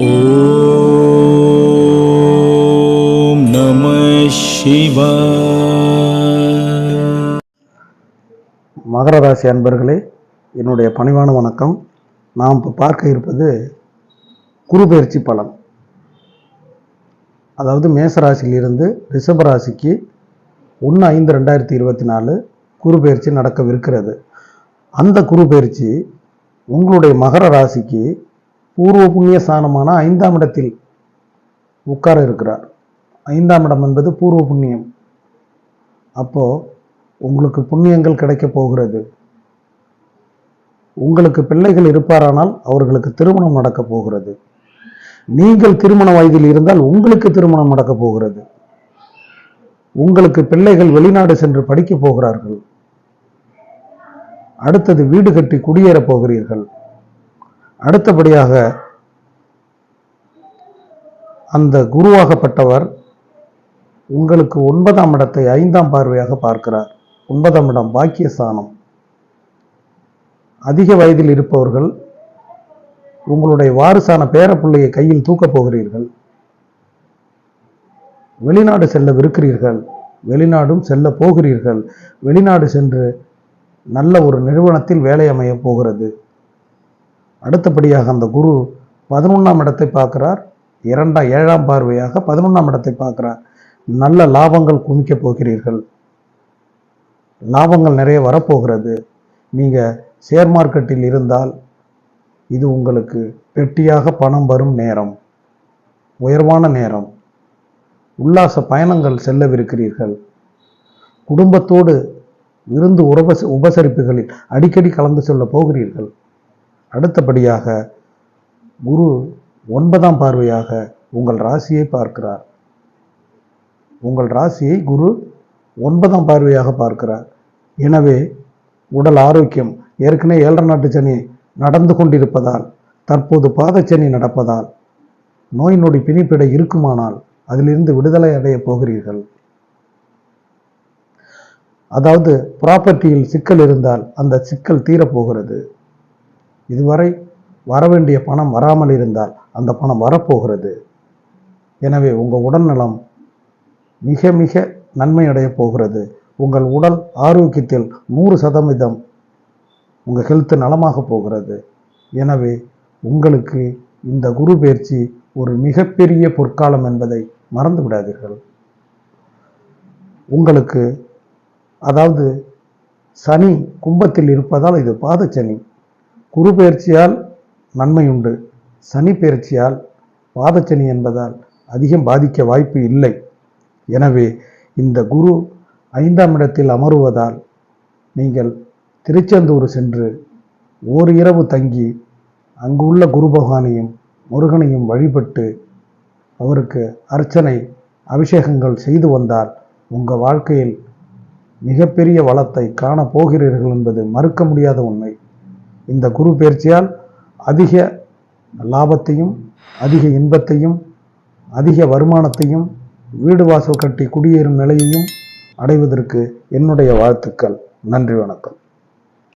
ஓம் நம சிவ மகர ராசி அன்பர்களே என்னுடைய பணிவான வணக்கம். நாம் இப்போ பார்க்க இருப்பது குரு பயிற்சி பலன். அதாவது மேசராசியிலிருந்து ரிஷபராசிக்கு ராசிக்கு ஒன்று ஐந்து ரெண்டாயிரத்தி இருபத்தி நாலு குரு பயிற்சி நடக்கவிருக்கிறது. அந்த குரு பயிற்சி உங்களுடைய மகர ராசிக்கு பூர்வ புண்ணிய ஸ்தானமான ஐந்தாம் இடத்தில் உட்கார இருக்கிறார். ஐந்தாம் இடம் என்பது பூர்வ புண்ணியம். அப்போ உங்களுக்கு புண்ணியங்கள் கிடைக்கப் போகிறது. உங்களுக்கு பிள்ளைகள் இருப்பாரானால் அவர்களுக்கு திருமணம் நடக்கப் போகிறது. நீங்கள் திருமண வயதில் இருந்தால் உங்களுக்கு திருமணம் நடக்கப் போகிறது. உங்களுக்கு பிள்ளைகள் வெளிநாடு சென்று படிக்கப் போகிறார்கள். அடுத்தது வீடு கட்டி குடியேறப் போகிறீர்கள். அடுத்தபடியாக அந்த குருவாகப்பட்டவர் உங்களுக்கு ஒன்பதாம் இடத்தை ஐந்தாம் பார்வையாக பார்க்கிறார். ஒன்பதாம் இடம் பாக்கியஸ்தானம். அதிக வயதில் இருப்பவர்கள் உங்களுடைய வாரிசான பேரப்பிள்ளையை கையில் தூக்கப் போகிறீர்கள். வெளிநாடு செல்லவிருக்கிறீர்கள். வெளிநாடும் செல்ல போகிறீர்கள். வெளிநாடு சென்று நல்ல ஒரு நிறுவனத்தில் வேலை அமையப் போகிறது. அடுத்தபடியாக அந்த குரு பதினொன்றாம் இடத்தை பார்க்கிறார். இரண்டாம் ஏழாம் பார்வையாக பதினொன்றாம் இடத்தை பார்க்கிறார். நல்ல லாபங்கள் குமிக்கப் போகிறீர்கள். லாபங்கள் நிறைய வரப்போகிறது. நீங்கள் ஷேர் மார்க்கெட்டில் இருந்தால் இது உங்களுக்கு பெட்டியாக பணம் வரும் நேரம். உயர்வான நேரம். உல்லாச பயணங்கள் செல்லவிருக்கிறீர்கள். குடும்பத்தோடு விருந்து உபச உபசரிப்புகளில் அடிக்கடி கலந்து செல்ல போகிறீர்கள். அடுத்தபடியாக குரு ஒன்பதாம் பார்வையாக உங்கள் ராசியை பார்க்கிறார். உங்கள் ராசியை குரு ஒன்பதாம் பார்வையாக பார்க்கிறார். எனவே உடல் ஆரோக்கியம் ஏற்கனவே ஏழரை நாட்டு சனி நடந்து கொண்டிருப்பதால் தற்போது பாதச்சனி நடப்பதால் நோய் நொடி பிணிப்பிட இருக்குமானால் அதிலிருந்து விடுதலை அடையப் போகிறீர்கள். அதாவது ப்ராப்பர்ட்டியில் சிக்கல் இருந்தால் அந்த சிக்கல் தீரப்போகிறது. இதுவரை வர வேண்டிய பணம் வராமல் இருந்தால் அந்த பணம் வரப்போகிறது. எனவே உங்கள் உடல்நலம் மிக மிக நன்மை போகிறது. உங்கள் உடல் ஆரோக்கியத்தில் நூறு சதவீதம் உங்கள் ஹெல்த்து நலமாக போகிறது. எனவே உங்களுக்கு இந்த குரு பயிற்சி ஒரு மிகப்பெரிய பொற்காலம் என்பதை மறந்து விடாதீர்கள். உங்களுக்கு அதாவது சனி கும்பத்தில் இருப்பதால் இது பாதச்சனி குரு பயிற்சியால் நன்மை உண்டு. சனி பயிற்சியால் பாதச்சனி என்பதால் அதிகம் பாதிக்க வாய்ப்பு இல்லை. எனவே இந்த குரு ஐந்தாம் இடத்தில் அமருவதால் நீங்கள் திருச்செந்தூர் சென்று ஓர் இரவு தங்கி அங்குள்ள குரு பகவானையும் முருகனையும் வழிபட்டு அவருக்கு அர்ச்சனை அபிஷேகங்கள் செய்து வந்தால் உங்கள் வாழ்க்கையில் மிகப்பெரிய வளத்தை காணப் போகிறீர்கள் என்பது மறுக்க முடியாத உண்மை. இந்த குரு பயிற்சியால் அதிக லாபத்தையும் அதிக இன்பத்தையும் அதிக வருமானத்தையும் வீடு வாசல் கட்டி குடியேறும் நிலையையும் அடைவதற்கு என்னுடைய வாழ்த்துக்கள். நன்றி வணக்கம்.